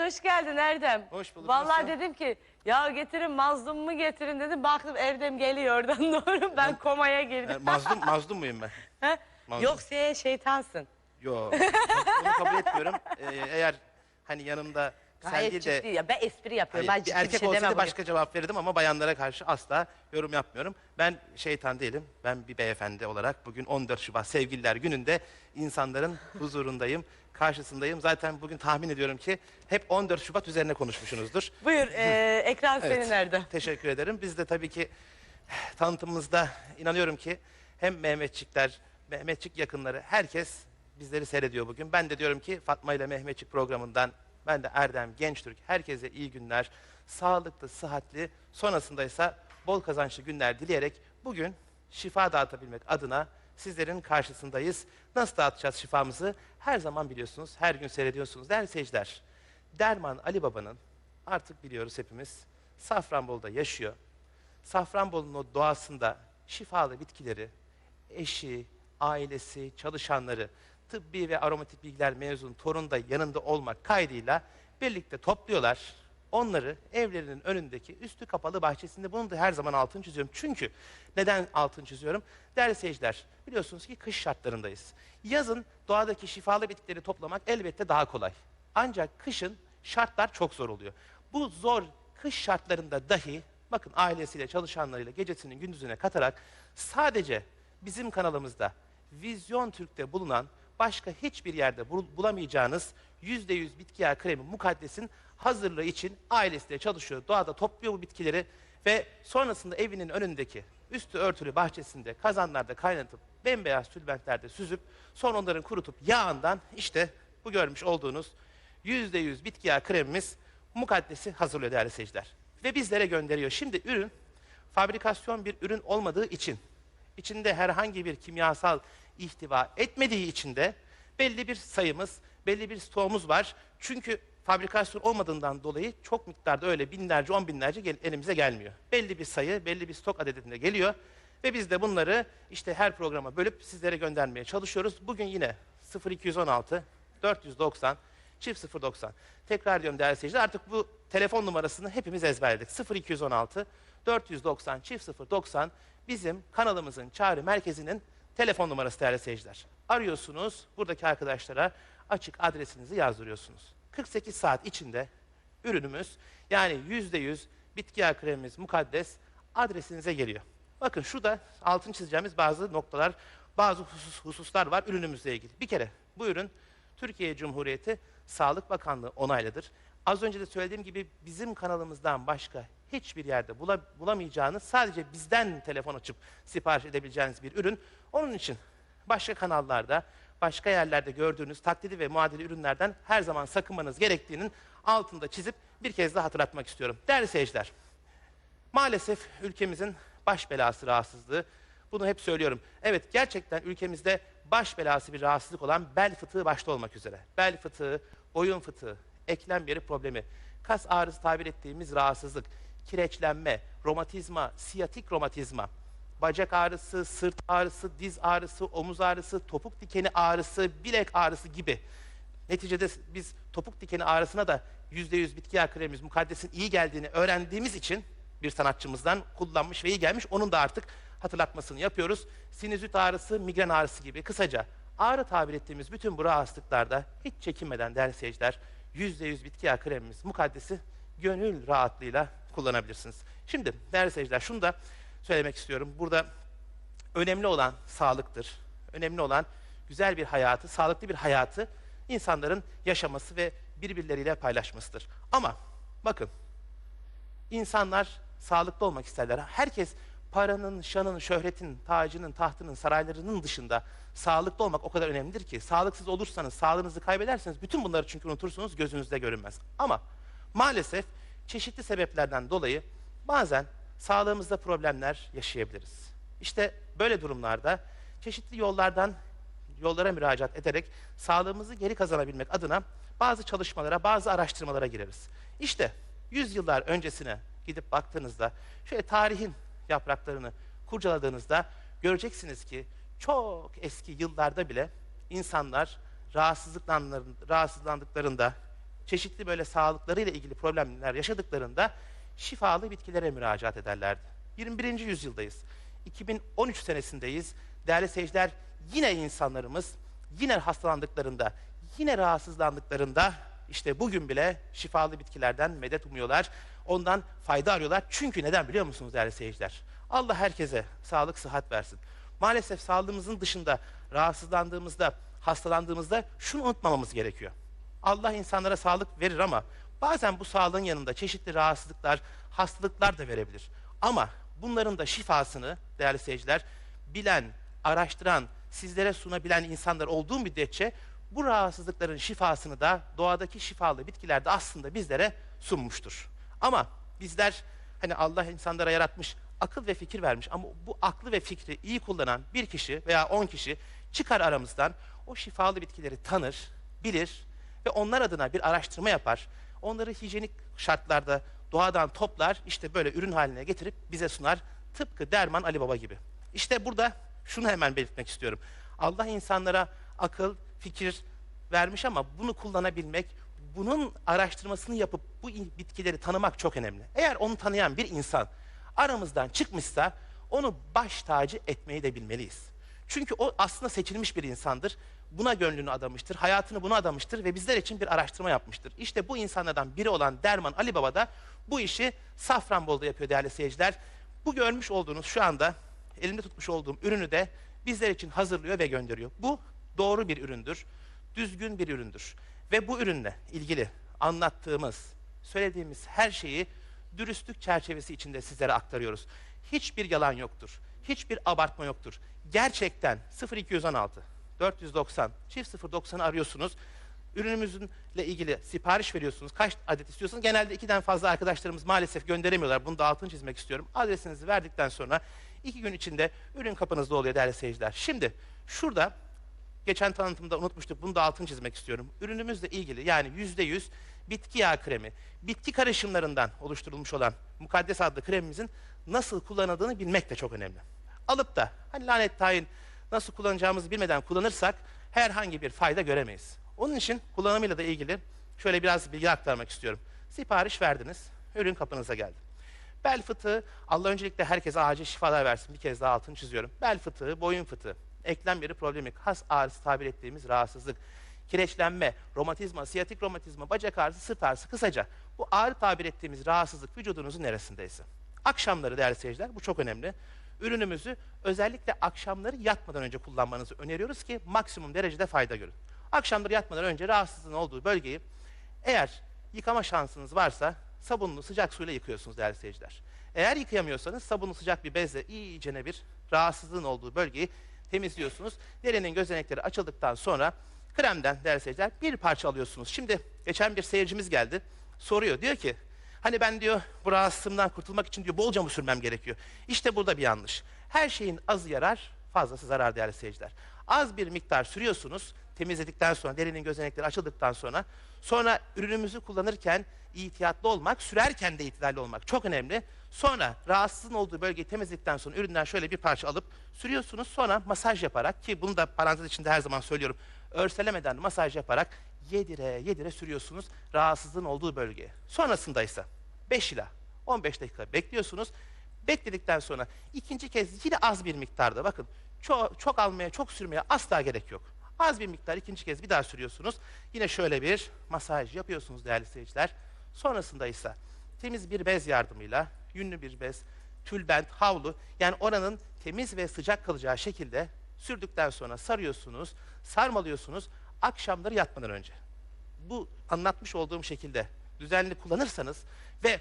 Evet hoş geldin Erdem. Hoş bulduk, Vallahi nasılsın? dedim ki ya getirin mazlumumu getirin dedim. Baktım Erdem geliyor oradan doğru ben komaya E, girdim. mazlum, mazlum muyum ben? Ha? mazlum. Yok sen şeytansın. Yo. Onu kabul etmiyorum. Ee, eğer hani yanımda sen Gayet değil de ciddi ya ben espri yapıyorum. Hayır, ben bir ciddi bir erkek şey olsaydı demem başka cevap verirdim ama bayanlara karşı asla yorum yapmıyorum. Ben şeytan değilim. Ben bir beyefendi olarak bugün 14 Şubat Sevgililer Günü'nde insanların huzurundayım, karşısındayım. Zaten bugün tahmin ediyorum ki hep 14 Şubat üzerine konuşmuşsunuzdur. Buyur e, ekran senin Erdem. Teşekkür ederim. Biz de tabii ki tanıtımımızda inanıyorum ki hem Mehmetçikler, Mehmetçik yakınları herkes bizleri seyrediyor bugün. Ben de diyorum ki Fatma ile Mehmetçik programından ben de Erdem Gençtürk herkese iyi günler, sağlıklı, sıhhatli, sonrasında ise bol kazançlı günler dileyerek bugün şifa dağıtabilmek adına sizlerin karşısındayız. Nasıl dağıtacağız şifamızı? Her zaman biliyorsunuz, her gün seyrediyorsunuz. Değerli seyirciler, Derman Ali Baba'nın artık biliyoruz hepimiz Safranbolu'da yaşıyor. Safranbolu'nun doğasında şifalı bitkileri, eşi, ailesi, çalışanları, tıbbi ve aromatik bilgiler mezun torun da yanında olmak kaydıyla birlikte topluyorlar. Onları evlerinin önündeki üstü kapalı bahçesinde bunu da her zaman altını çiziyorum. Çünkü neden altını çiziyorum? Değerli seyirciler biliyorsunuz ki kış şartlarındayız. Yazın doğadaki şifalı bitkileri toplamak elbette daha kolay. Ancak kışın şartlar çok zor oluyor. Bu zor kış şartlarında dahi bakın ailesiyle çalışanlarıyla gecesinin gündüzüne katarak sadece bizim kanalımızda Vizyon Türk'te bulunan başka hiçbir yerde bul- bulamayacağınız %100 bitki yağı kremi mukaddesin hazırlığı için ailesiyle çalışıyor. Doğada topluyor bu bitkileri ve sonrasında evinin önündeki üstü örtülü bahçesinde kazanlarda kaynatıp bembeyaz tülbentlerde süzüp sonra onların kurutup yağından işte bu görmüş olduğunuz %100 bitki yağı kremimiz mukaddesi hazırlıyor değerli seyirciler. Ve bizlere gönderiyor. Şimdi ürün fabrikasyon bir ürün olmadığı için içinde herhangi bir kimyasal ihtiva etmediği için de belli bir sayımız, belli bir stoğumuz var. Çünkü fabrikasyon olmadığından dolayı çok miktarda öyle binlerce, on binlerce gel- elimize gelmiyor. Belli bir sayı, belli bir stok adedinde geliyor. Ve biz de bunları işte her programa bölüp sizlere göndermeye çalışıyoruz. Bugün yine 0216 490 çift 090. Tekrar diyorum değerli seyirciler artık bu telefon numarasını hepimiz ezberledik. 0216 490 çift 090 bizim kanalımızın çağrı merkezinin telefon numarası değerli seyirciler. Arıyorsunuz buradaki arkadaşlara açık adresinizi yazdırıyorsunuz. 48 saat içinde ürünümüz yani %100 bitki yağı kremimiz mukaddes adresinize geliyor. Bakın şurada altın çizeceğimiz bazı noktalar, bazı husus, hususlar var ürünümüzle ilgili. Bir kere bu ürün Türkiye Cumhuriyeti Sağlık Bakanlığı onaylıdır. Az önce de söylediğim gibi bizim kanalımızdan başka hiçbir yerde bula- bulamayacağınız sadece bizden telefon açıp sipariş edebileceğiniz bir ürün. Onun için başka kanallarda, başka yerlerde gördüğünüz taklidi ve muadili ürünlerden her zaman sakınmanız gerektiğinin altında çizip bir kez daha hatırlatmak istiyorum. Değerli seyirciler, Maalesef ülkemizin baş belası rahatsızlığı. Bunu hep söylüyorum. Evet gerçekten ülkemizde baş belası bir rahatsızlık olan bel fıtığı başta olmak üzere. Bel fıtığı, boyun fıtığı, eklem yeri problemi, kas ağrısı tabir ettiğimiz rahatsızlık, kireçlenme, romatizma, siyatik romatizma, bacak ağrısı, sırt ağrısı, diz ağrısı, omuz ağrısı, topuk dikeni ağrısı, bilek ağrısı gibi Neticede biz topuk dikeni ağrısına da %100 bitki yağı kremimiz mukaddesin iyi geldiğini öğrendiğimiz için bir sanatçımızdan kullanmış ve iyi gelmiş. Onun da artık hatırlatmasını yapıyoruz. Sinüzit ağrısı, migren ağrısı gibi kısaca ağrı tabir ettiğimiz bütün bu rahatsızlıklarda hiç çekinmeden değerli seyirciler %100 bitki yağı kremimiz mukaddesi gönül rahatlığıyla kullanabilirsiniz. Şimdi değerli seyirciler şunu da söylemek istiyorum. Burada önemli olan sağlıktır. Önemli olan güzel bir hayatı, sağlıklı bir hayatı insanların yaşaması ve birbirleriyle paylaşmasıdır. Ama bakın insanlar sağlıklı olmak isterler. Herkes paranın, şanın, şöhretin, tacının, tahtının, saraylarının dışında sağlıklı olmak o kadar önemlidir ki sağlıksız olursanız, sağlığınızı kaybederseniz bütün bunları çünkü unutursunuz, gözünüzde görünmez. Ama maalesef çeşitli sebeplerden dolayı bazen sağlığımızda problemler yaşayabiliriz. İşte böyle durumlarda çeşitli yollardan yollara müracaat ederek sağlığımızı geri kazanabilmek adına bazı çalışmalara, bazı araştırmalara gireriz. İşte yüzyıllar öncesine gidip baktığınızda, şöyle tarihin yapraklarını kurcaladığınızda göreceksiniz ki çok eski yıllarda bile insanlar rahatsızlıklandıklarında, çeşitli böyle sağlıklarıyla ilgili problemler yaşadıklarında şifalı bitkilere müracaat ederlerdi. 21. yüzyıldayız. 2013 senesindeyiz. Değerli seyirciler yine insanlarımız yine hastalandıklarında, yine rahatsızlandıklarında işte bugün bile şifalı bitkilerden medet umuyorlar. Ondan fayda arıyorlar. Çünkü neden biliyor musunuz değerli seyirciler? Allah herkese sağlık, sıhhat versin. Maalesef sağlığımızın dışında rahatsızlandığımızda, hastalandığımızda şunu unutmamamız gerekiyor. Allah insanlara sağlık verir ama bazen bu sağlığın yanında çeşitli rahatsızlıklar, hastalıklar da verebilir. Ama bunların da şifasını değerli seyirciler bilen, araştıran, sizlere sunabilen insanlar olduğu müddetçe bu rahatsızlıkların şifasını da doğadaki şifalı bitkilerde aslında bizlere sunmuştur. Ama bizler hani Allah insanlara yaratmış, akıl ve fikir vermiş ama bu aklı ve fikri iyi kullanan bir kişi veya on kişi çıkar aramızdan o şifalı bitkileri tanır, bilir ve onlar adına bir araştırma yapar. Onları hijyenik şartlarda doğadan toplar, işte böyle ürün haline getirip bize sunar. Tıpkı Derman Ali Baba gibi. İşte burada şunu hemen belirtmek istiyorum. Allah insanlara akıl, fikir vermiş ama bunu kullanabilmek, bunun araştırmasını yapıp bu bitkileri tanımak çok önemli. Eğer onu tanıyan bir insan aramızdan çıkmışsa onu baş tacı etmeyi de bilmeliyiz. Çünkü o aslında seçilmiş bir insandır. Buna gönlünü adamıştır, hayatını buna adamıştır ve bizler için bir araştırma yapmıştır. İşte bu insanlardan biri olan Derman Ali Baba da bu işi Safranbolu'da yapıyor değerli seyirciler. Bu görmüş olduğunuz şu anda elimde tutmuş olduğum ürünü de bizler için hazırlıyor ve gönderiyor. Bu doğru bir üründür, düzgün bir üründür. Ve bu ürünle ilgili anlattığımız, söylediğimiz her şeyi dürüstlük çerçevesi içinde sizlere aktarıyoruz. Hiçbir yalan yoktur. Hiçbir abartma yoktur. Gerçekten 0216 490 çift 090'ı arıyorsunuz. Ürünümüzle ilgili sipariş veriyorsunuz. Kaç adet istiyorsunuz? Genelde ikiden fazla arkadaşlarımız maalesef gönderemiyorlar. Bunu da altını çizmek istiyorum. Adresinizi verdikten sonra iki gün içinde ürün kapınızda oluyor değerli seyirciler. Şimdi şurada geçen tanıtımda unutmuştuk. Bunu da altını çizmek istiyorum. Ürünümüzle ilgili yani yüzde yüz bitki yağı kremi, bitki karışımlarından oluşturulmuş olan mukaddes adlı kremimizin nasıl kullanıldığını bilmek de çok önemli. Alıp da hani lanet tayin nasıl kullanacağımızı bilmeden kullanırsak herhangi bir fayda göremeyiz. Onun için kullanımıyla da ilgili şöyle biraz bilgi aktarmak istiyorum. Sipariş verdiniz, ürün kapınıza geldi. Bel fıtığı, Allah öncelikle herkese acil şifalar versin. Bir kez daha altını çiziyorum. Bel fıtığı, boyun fıtığı, eklem yeri problemi, kas ağrısı tabir ettiğimiz rahatsızlık, kireçlenme, romatizma, siyatik romatizma, bacak ağrısı, sırt ağrısı, kısaca bu ağrı tabir ettiğimiz rahatsızlık vücudunuzun neresindeyse. Akşamları değerli seyirciler, bu çok önemli. Ürünümüzü özellikle akşamları yatmadan önce kullanmanızı öneriyoruz ki maksimum derecede fayda görün. Akşamları yatmadan önce rahatsızlığın olduğu bölgeyi eğer yıkama şansınız varsa sabunlu sıcak suyla yıkıyorsunuz değerli seyirciler. Eğer yıkayamıyorsanız sabunlu sıcak bir bezle iyicene bir rahatsızlığın olduğu bölgeyi temizliyorsunuz. Derinin gözenekleri açıldıktan sonra kremden değerli seyirciler bir parça alıyorsunuz. Şimdi geçen bir seyircimiz geldi soruyor diyor ki hani ben diyor bu rahatsızlığımdan kurtulmak için diyor bolca mı sürmem gerekiyor? İşte burada bir yanlış. Her şeyin azı yarar fazlası zarar değerli seyirciler. Az bir miktar sürüyorsunuz temizledikten sonra derinin gözenekleri açıldıktan sonra sonra ürünümüzü kullanırken ihtiyatlı olmak, sürerken de itidalli olmak çok önemli. Sonra rahatsızlığın olduğu bölgeyi temizledikten sonra üründen şöyle bir parça alıp sürüyorsunuz. Sonra masaj yaparak ki bunu da parantez içinde her zaman söylüyorum. Örselemeden masaj yaparak yedire yedire sürüyorsunuz rahatsızlığın olduğu bölgeye. Sonrasında ise 5 ila 15 dakika bekliyorsunuz. Bekledikten sonra ikinci kez yine az bir miktarda bakın çok, çok almaya çok sürmeye asla gerek yok. Az bir miktar ikinci kez bir daha sürüyorsunuz. Yine şöyle bir masaj yapıyorsunuz değerli seyirciler. Sonrasında ise temiz bir bez yardımıyla yünlü bir bez, tülbent, havlu yani oranın temiz ve sıcak kalacağı şekilde sürdükten sonra sarıyorsunuz, sarmalıyorsunuz akşamları yatmadan önce. Bu anlatmış olduğum şekilde düzenli kullanırsanız ve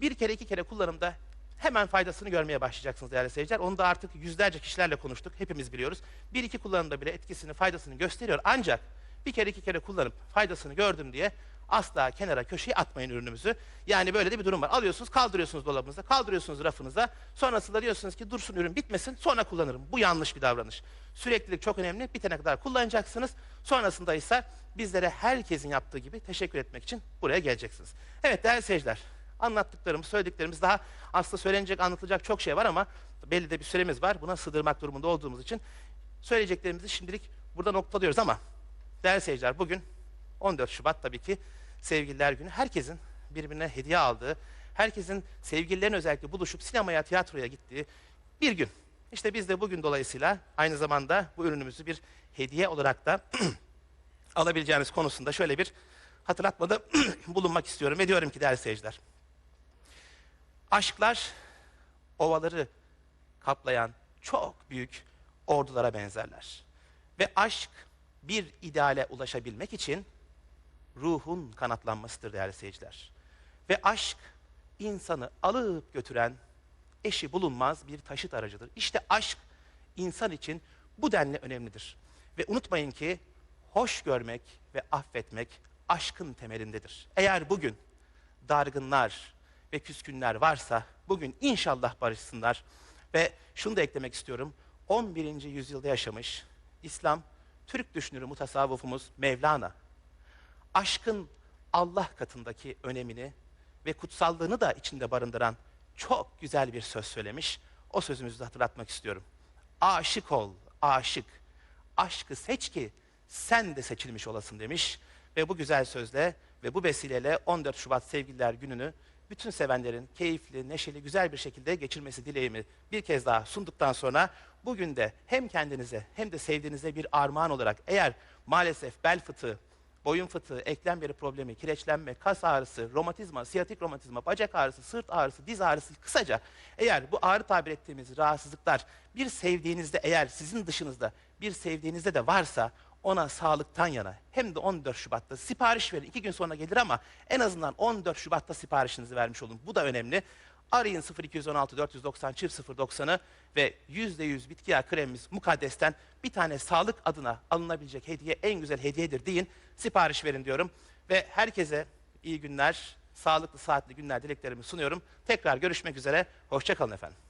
bir kere iki kere kullanımda hemen faydasını görmeye başlayacaksınız değerli seyirciler. Onu da artık yüzlerce kişilerle konuştuk. Hepimiz biliyoruz. Bir iki kullanımda bile etkisini, faydasını gösteriyor. Ancak bir kere iki kere kullanıp faydasını gördüm diye asla kenara köşeye atmayın ürünümüzü. Yani böyle de bir durum var. Alıyorsunuz, kaldırıyorsunuz dolabınıza, kaldırıyorsunuz rafınıza. Sonrasında diyorsunuz ki dursun ürün bitmesin, sonra kullanırım. Bu yanlış bir davranış. Süreklilik çok önemli. Bitene kadar kullanacaksınız. Sonrasında ise bizlere herkesin yaptığı gibi teşekkür etmek için buraya geleceksiniz. Evet değerli seyirciler, anlattıklarımız, söylediklerimiz daha aslında söylenecek, anlatılacak çok şey var ama belli de bir süremiz var. Buna sığdırmak durumunda olduğumuz için söyleyeceklerimizi şimdilik burada noktalıyoruz ama değerli seyirciler bugün 14 Şubat tabii ki Sevgililer Günü herkesin birbirine hediye aldığı, herkesin sevgililerin özellikle buluşup sinemaya, tiyatroya gittiği bir gün. İşte biz de bugün dolayısıyla aynı zamanda bu ürünümüzü bir hediye olarak da alabileceğiniz konusunda şöyle bir hatırlatmada bulunmak istiyorum ve diyorum ki değerli seyirciler. Aşklar ovaları kaplayan çok büyük ordulara benzerler. Ve aşk bir ideale ulaşabilmek için ruhun kanatlanmasıdır değerli seyirciler. Ve aşk insanı alıp götüren eşi bulunmaz bir taşıt aracıdır. İşte aşk insan için bu denli önemlidir. Ve unutmayın ki hoş görmek ve affetmek aşkın temelindedir. Eğer bugün dargınlar ve küskünler varsa bugün inşallah barışsınlar. Ve şunu da eklemek istiyorum. 11. yüzyılda yaşamış İslam, Türk düşünürü mutasavvufumuz Mevlana aşkın Allah katındaki önemini ve kutsallığını da içinde barındıran çok güzel bir söz söylemiş. O sözümüzü de hatırlatmak istiyorum. Aşık ol, aşık. Aşkı seç ki sen de seçilmiş olasın demiş. Ve bu güzel sözle ve bu vesileyle 14 Şubat Sevgililer Günü'nü bütün sevenlerin keyifli, neşeli, güzel bir şekilde geçirmesi dileğimi bir kez daha sunduktan sonra bugün de hem kendinize hem de sevdiğinize bir armağan olarak eğer maalesef bel fıtığı, boyun fıtığı, eklem beri problemi, kireçlenme, kas ağrısı, romatizma, siyatik romatizma, bacak ağrısı, sırt ağrısı, diz ağrısı kısaca eğer bu ağrı tabir ettiğimiz rahatsızlıklar bir sevdiğinizde eğer sizin dışınızda bir sevdiğinizde de varsa ona sağlıktan yana hem de 14 Şubat'ta sipariş verin. iki gün sonra gelir ama en azından 14 Şubat'ta siparişinizi vermiş olun. Bu da önemli. Arayın 0216 490 090'ı ve %100 bitki yağı kremimiz mukaddesten bir tane sağlık adına alınabilecek hediye en güzel hediyedir deyin. Sipariş verin diyorum. Ve herkese iyi günler, sağlıklı saatli günler dileklerimi sunuyorum. Tekrar görüşmek üzere. Hoşçakalın efendim.